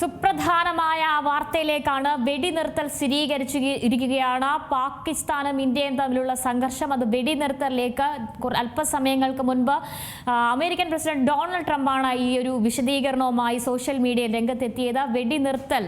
സുപ്രധാനമായ വാർത്തയിലേക്കാണ് വെടിനിർത്തൽ സ്ഥിരീകരിച്ചു ഇരിക്കുകയാണ്. പാകിസ്ഥാനും ഇന്ത്യയും തമ്മിലുള്ള സംഘർഷം അത് വെടിനിർത്തലിലേക്ക് അല്പസമയങ്ങൾക്ക് മുൻപ് അമേരിക്കൻ പ്രസിഡന്റ് ഡൊണാൾഡ് ട്രംപാണ് ഈ ഒരു വിശദീകരണവുമായി സോഷ്യൽ മീഡിയ രംഗത്തെത്തിയത്. വെടിനിർത്തൽ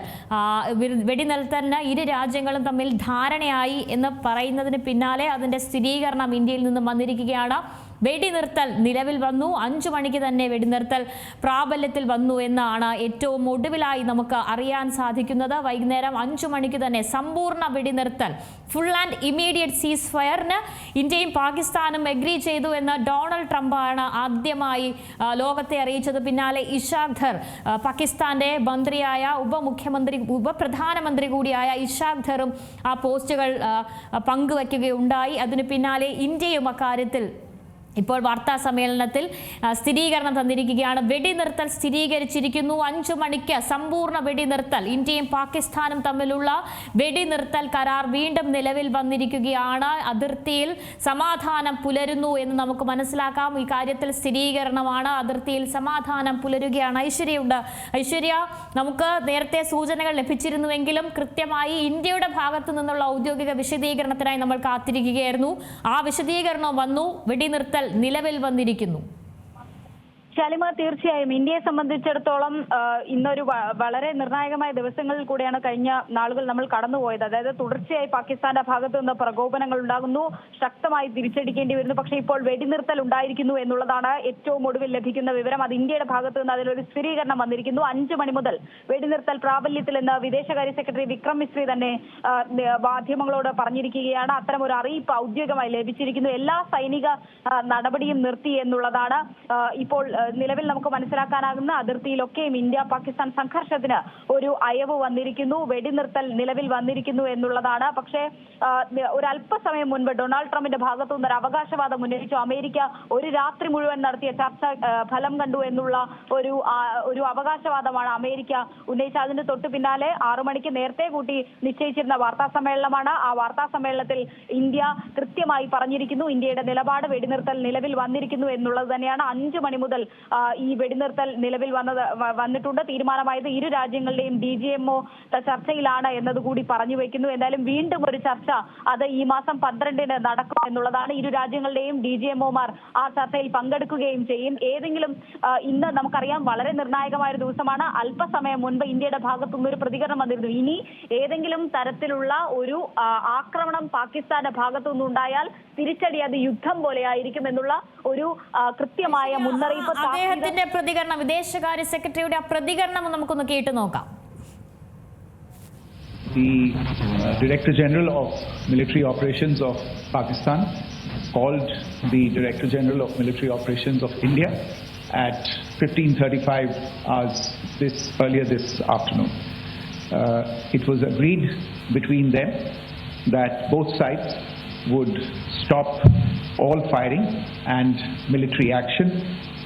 വെടിനിർത്തലിന് ഇരു രാജ്യങ്ങളും തമ്മിൽ ധാരണയായി എന്ന് പറയുന്നതിന് പിന്നാലെ അതിന്റെ സ്ഥിരീകരണം ഇന്ത്യയിൽ നിന്നും വന്നിരിക്കുകയാണ്. വെടിനിർത്തൽ നിലവിൽ വന്നു. അഞ്ചു മണിക്ക് തന്നെ വെടിനിർത്തൽ പ്രാബല്യത്തിൽ വന്നു എന്നാണ് ഏറ്റവും ഒടുവിലായി നമുക്ക് അറിയാൻ സാധിക്കുന്നത്. വൈകുന്നേരം അഞ്ചു മണിക്ക് തന്നെ സമ്പൂർണ വെടിനിർത്തൽ ഫുൾ ആൻഡ് ഇമ്മീഡിയറ്റ് സീസ് ഫയറിന് ഇന്ത്യയും പാകിസ്ഥാനും എഗ്രി ചെയ്തു എന്ന് ഡൊണാൾഡ് ട്രംപാണ് ആദ്യമായി ലോകത്തെ അറിയിച്ചത്. പിന്നാലെ ഇഷാഖ് ധർ പാകിസ്ഥാന്റെ മന്ത്രിയായ ഉപമുഖ്യമന്ത്രി ഉപപ്രധാനമന്ത്രി കൂടിയായ ഇഷാഖ് ധറും ആ പോസ്റ്റുകൾ പങ്കുവയ്ക്കുകയുണ്ടായി അതിന് പിന്നാലെ ഇന്ത്യയും അക്കാര്യത്തിൽ ഇപ്പോൾ വാർത്താ സമ്മേളനത്തിൽ സ്ഥിരീകരണം തന്നിരിക്കുകയാണ്. വെടിനിർത്തൽ സ്ഥിരീകരിച്ചിരിക്കുന്നു. അഞ്ചു മണിക്ക് സമ്പൂർണ വെടിനിർത്തൽ. ഇന്ത്യയും പാകിസ്ഥാനും തമ്മിലുള്ള വെടിനിർത്തൽ കരാർ വീണ്ടും നിലവിൽ വന്നിരിക്കുകയാണ്. അതിർത്തിയിൽ സമാധാനം പുലരുന്നു എന്ന് നമുക്ക് മനസ്സിലാക്കാം. ഈ കാര്യത്തിൽ സ്ഥിരീകരണമാണ്. അതിർത്തിയിൽ സമാധാനം പുലരുകയാണ്. ഐശ്വര്യയുണ്ട്. ഐശ്വര്യ നമുക്ക് നേരത്തെ സൂചനകൾ ലഭിച്ചിരുന്നുവെങ്കിലും കൃത്യമായി ഇന്ത്യയുടെ ഭാഗത്തു നിന്നുള്ള ഔദ്യോഗിക വിശദീകരണത്തിനായി നമ്മൾ കാത്തിരിക്കുകയായിരുന്നു. ആ വിശദീകരണം വന്നു. വെടിനിർത്തൽ നിലവിൽ വന്നിരിക്കുന്നു. ശാലിമ തീർച്ചയായും. ഇന്ത്യയെ സംബന്ധിച്ചിടത്തോളം ഇന്നൊരു വളരെ നിർണായകമായ ദിവസങ്ങളിൽ കൂടെയാണ് കഴിഞ്ഞ നാളുകൾ നമ്മൾ കടന്നുപോയത്. അതായത് തുടർച്ചയായി പാകിസ്ഥാന്റെ ഭാഗത്തു നിന്ന് പ്രകോപനങ്ങൾ ഉണ്ടാകുന്നു. ശക്തമായി തിരിച്ചടിക്കേണ്ടി വരുന്നു. പക്ഷേ ഇപ്പോൾ വെടിനിർത്തൽ ഉണ്ടായിരിക്കുന്നു എന്നുള്ളതാണ് ഏറ്റവും ഒടുവിൽ ലഭിക്കുന്ന വിവരം. അത് ഇന്ത്യയുടെ ഭാഗത്തു നിന്ന് അതിലൊരു സ്ഥിരീകരണം വന്നിരിക്കുന്നു. അഞ്ചു മണി മുതൽ വെടിനിർത്തൽ പ്രാബല്യത്തിലെന്ന് വിദേശകാര്യ സെക്രട്ടറി വിക്രം മിശ്രി തന്നെ മാധ്യമങ്ങളോട് പറഞ്ഞിരിക്കുകയാണ്. അത്തരം ഒരു അറിയിപ്പ് ഔദ്യോഗികമായി ലഭിച്ചിരിക്കുന്നു. എല്ലാ സൈനിക നടപടിയും നിർത്തി എന്നുള്ളതാണ് ഇപ്പോൾ നിലവിൽ നമുക്ക് മനസ്സിലാക്കാനാകുന്ന അതിർത്തിയിലൊക്കെയും ഇന്ത്യ പാകിസ്ഥാൻ സംഘർഷത്തിന് ഒരു അയവ് വന്നിരിക്കുന്നു. വെടിനിർത്തൽ നിലവിൽ വന്നിരിക്കുന്നു എന്നുള്ളതാണ്. പക്ഷേ ഒരല്പസമയം മുൻപ് ഡൊണാൾഡ് ട്രംപിന്റെ ഭാഗത്തു നിന്ന് ഒരു അവകാശവാദം ഉന്നയിച്ചു. അമേരിക്ക ഒരു രാത്രി മുഴുവൻ നടത്തിയ ചർച്ച ഫലം കണ്ടു എന്നുള്ള ഒരു ഒരു അവകാശവാദമാണ് അമേരിക്ക ഉന്നയിച്ച അതിന് തൊട്ടു പിന്നാലെ ആറു മണിക്ക് നേരത്തെ കൂട്ടി നിശ്ചയിച്ചിരുന്ന വാർത്താ സമ്മേളനമാണ്. ആ വാർത്താ സമ്മേളനത്തിൽ ഇന്ത്യ കൃത്യമായി പറഞ്ഞിരിക്കുന്നു. ഇന്ത്യയുടെ നിലപാട് വെടിനിർത്തൽ നിലവിൽ വന്നിരിക്കുന്നു എന്നുള്ളത് തന്നെയാണ്. അഞ്ചു മണി മുതൽ ഈ വെടിനിർത്തൽ നിലവിൽ വന്നത് വന്നിട്ടുണ്ട്. തീരുമാനമായത് ഇരു രാജ്യങ്ങളുടെയും ഡി ജി എംഒ ചർച്ചയിലാണ് എന്നതുകൂടി പറഞ്ഞു വെക്കുന്നു. എന്തായാലും വീണ്ടും ഒരു ചർച്ച അത് ഈ മാസം പന്ത്രണ്ടിന് നടക്കും എന്നുള്ളതാണ് ഇരു രാജ്യങ്ങളുടെയും ഡി ജി എംഒമാർ ആ ചർച്ചയിൽ പങ്കെടുക്കുകയും ചെയ്യും. ഏതെങ്കിലും ഇന്ന് നമുക്കറിയാം വളരെ നിർണായകമായ ഒരു ദിവസമാണ്. അല്പസമയം മുൻപ് ഇന്ത്യയുടെ ഭാഗത്തുനിന്ന് ഒരു പ്രതികരണം വന്നിരുന്നു. ഇനി ഏതെങ്കിലും തരത്തിലുള്ള ഒരു ആക്രമണം പാകിസ്ഥാന്റെ ഭാഗത്തുനിന്നുണ്ടായാൽ തിരിച്ചടി അത് യുദ്ധം പോലെയായിരിക്കും എന്നുള്ള ഒരു കൃത്യമായ മുന്നറിയിപ്പ് അദ്ദേഹത്തിന്റെ പ്രതികരണം വിദേശകാര്യ സെക്രട്ടറിയുടെ ആ പ്രതികരണം നമുക്കൊന്ന് കേട്ടു നോക്കാം the uh, Director General of Military Operations of Pakistan called the Director General of Military Operations of India at 15:35 hours this earlier this afternoon. Uh, it was agreed between them that both sides would stop all firing and military action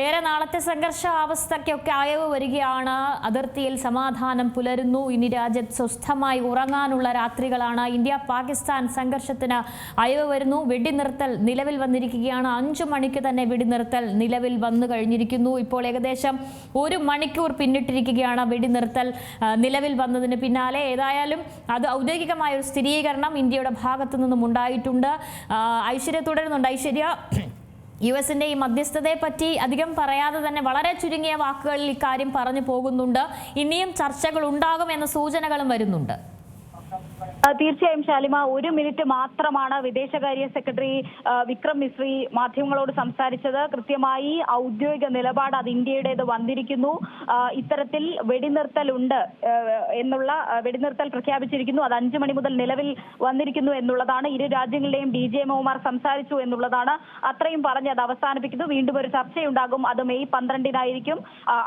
ഏറെ നാളത്തെ സംഘർഷാവസ്ഥയ്ക്കൊക്കെ അയവ് വരികയാണ്. അതിർത്തിയിൽ സമാധാനം പുലരുന്നു. ഇനി രാജ്യത്ത് സ്വസ്ഥമായി ഉറങ്ങാനുള്ള രാത്രികളാണ്. India Pakistan സംഘർഷത്തിന് അയവ് വരുന്നു. വെടിനിർത്തൽ നിലവിൽ വന്നിരിക്കുകയാണ്. അഞ്ചു മണിക്ക് തന്നെ വെടിനിർത്തൽ നിലവിൽ വന്നു കഴിഞ്ഞിരിക്കുന്നു. ഇപ്പോൾ ഏകദേശം ഒരു മണിക്കൂർ പിന്നിട്ടിരിക്കുകയാണ് വെടിനിർത്തൽ നിലവിൽ വന്നതിന് പിന്നാലെ. ഏതായാലും അത് ഔദ്യോഗികമായ ഒരു സ്ഥിരീകരണം ഇന്ത്യയുടെ ഭാഗത്തു നിന്നും ഉണ്ടായിട്ടുണ്ട് ഐശ്വര്യ തുടരുന്നുണ്ട്. ഐശ്വര്യ യു എസിന്റെ ഈ മധ്യസ്ഥതയെ പറ്റി അധികം പറയാതെ തന്നെ വളരെ ചുരുങ്ങിയ വാക്കുകളിൽ ഇക്കാര്യം പറഞ്ഞു പോകുന്നുണ്ട്. ഇനിയും ചർച്ചകൾ ഉണ്ടാകും എന്ന സൂചനകളും വരുന്നുണ്ട്. തീർച്ചയായും ശാലിമ ഒരു മിനിറ്റ് മാത്രമാണ് വിദേശകാര്യ സെക്രട്ടറി വിക്രം മിശ്രി മാധ്യമങ്ങളോട് സംസാരിച്ചത്. കൃത്യമായി ഔദ്യോഗിക നിലപാട് അത് ഇന്ത്യയുടേത് വന്നിരിക്കുന്നു. ഇത്തരത്തിൽ വെടിനിർത്തൽ ഉണ്ട് എന്നുള്ള വെടിനിർത്തൽ പ്രഖ്യാപിച്ചിരിക്കുന്നു. അത് അഞ്ചു മണി മുതൽ നിലവിൽ വന്നിരിക്കുന്നു എന്നുള്ളതാണ്. ഇരു രാജ്യങ്ങളുടെയും ഡി ജെ എംഒമാർ സംസാരിച്ചു എന്നുള്ളതാണ് അത്രയും പറഞ്ഞ് അത് അവസാനിപ്പിക്കുന്നു. വീണ്ടും ഒരു ചർച്ചയുണ്ടാകും. അത് മെയ് പന്ത്രണ്ടിനായിരിക്കും.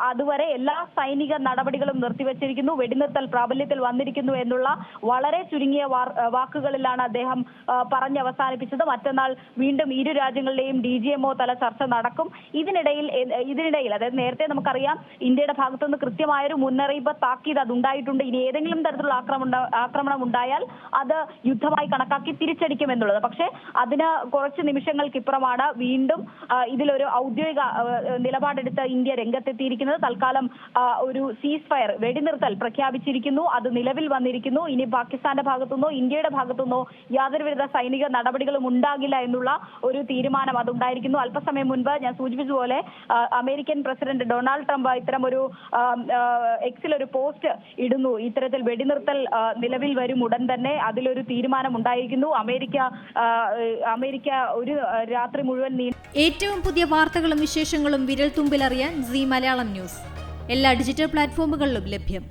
അതുവരെ എല്ലാ സൈനിക നടപടികളും നിർത്തിവച്ചിരിക്കുന്നു. വെടിനിർത്തൽ പ്രാബല്യത്തിൽ വന്നിരിക്കുന്നു എന്നുള്ള വളരെ ചുരുങ്ങിയ ചുരുങ്ങിയ വാക്കുകളിലാണ് അദ്ദേഹം ആ, പറഞ്ഞ് അവസാനിപ്പിച്ചത്. മറ്റന്നാൾ വീണ്ടും ഇരു രാജ്യങ്ങളുടെയും ഡി ജി എംഒ തല ചർച്ച നടക്കും. ഇതിനിടയിൽ ഇതിനിടയിൽ അതായത് നേരത്തെ നമുക്കറിയാം ഇന്ത്യയുടെ ഭാഗത്തുനിന്ന് കൃത്യമായൊരു മുന്നറിയിപ്പ് താക്കീത് അത് ഉണ്ടായിട്ടുണ്ട് ഇനി ഏതെങ്കിലും തരത്തിലുള്ള ആക്രമണം ആക്രമണം ഉണ്ടായാൽ അത് യുദ്ധമായി കണക്കാക്കി തിരിച്ചടിക്കും എന്നുള്ളത്. പക്ഷേ അതിന് കുറച്ച് നിമിഷങ്ങൾക്കിപ്പുറമാണ് വീണ്ടും ഇതിലൊരു ഔദ്യോഗിക നിലപാടെടുത്ത് ഇന്ത്യ രംഗത്തെത്തിയിരിക്കുന്നത്. തൽക്കാലം ഒരു സീസ് ഫയർ വെടിനിർത്തൽ പ്രഖ്യാപിച്ചിരിക്കുന്നു. അത് നിലവിൽ വന്നിരിക്കുന്നു. ഇനി പാകിസ്ഥാന്റെ ഭാഗത്തുനിന്നോ ഇന്ത്യയുടെ ഭാഗത്തുനിന്നോ യാതൊരുവിധ സൈനിക നടപടികളും ഉണ്ടാകില്ല എന്നുള്ള ഒരു തീരുമാനം അതുണ്ടായിരിക്കുന്നു. അല്പസമയം മുൻപ് ഞാൻ സൂചിപ്പിച്ചതുപോലെ അമേരിക്കൻ പ്രസിഡന്റ് ഡൊണാൾഡ് ട്രംപ് ഇത്തരം ഒരു എക്സിൽ ഒരു പോസ്റ്റ് ഇടുന്നു. ഇത്തരത്തിൽ വെടിനിർത്തൽ നിലവിൽ വരും ഉടൻ തന്നെ അതിലൊരു തീരുമാനം ഉണ്ടായിരിക്കുന്നു. അമേരിക്ക അമേരിക്ക ഒരു രാത്രി മുഴുവൻ ഏറ്റവും പുതിയ വാർത്തകളും വിശേഷങ്ങളും വിരൽ തുമ്പിലറിയാൻ സി മലയാളം ന്യൂസ്. എല്ലാ ഡിജിറ്റൽ പ്ലാറ്റ്ഫോമുകളിലും ലഭ്യം.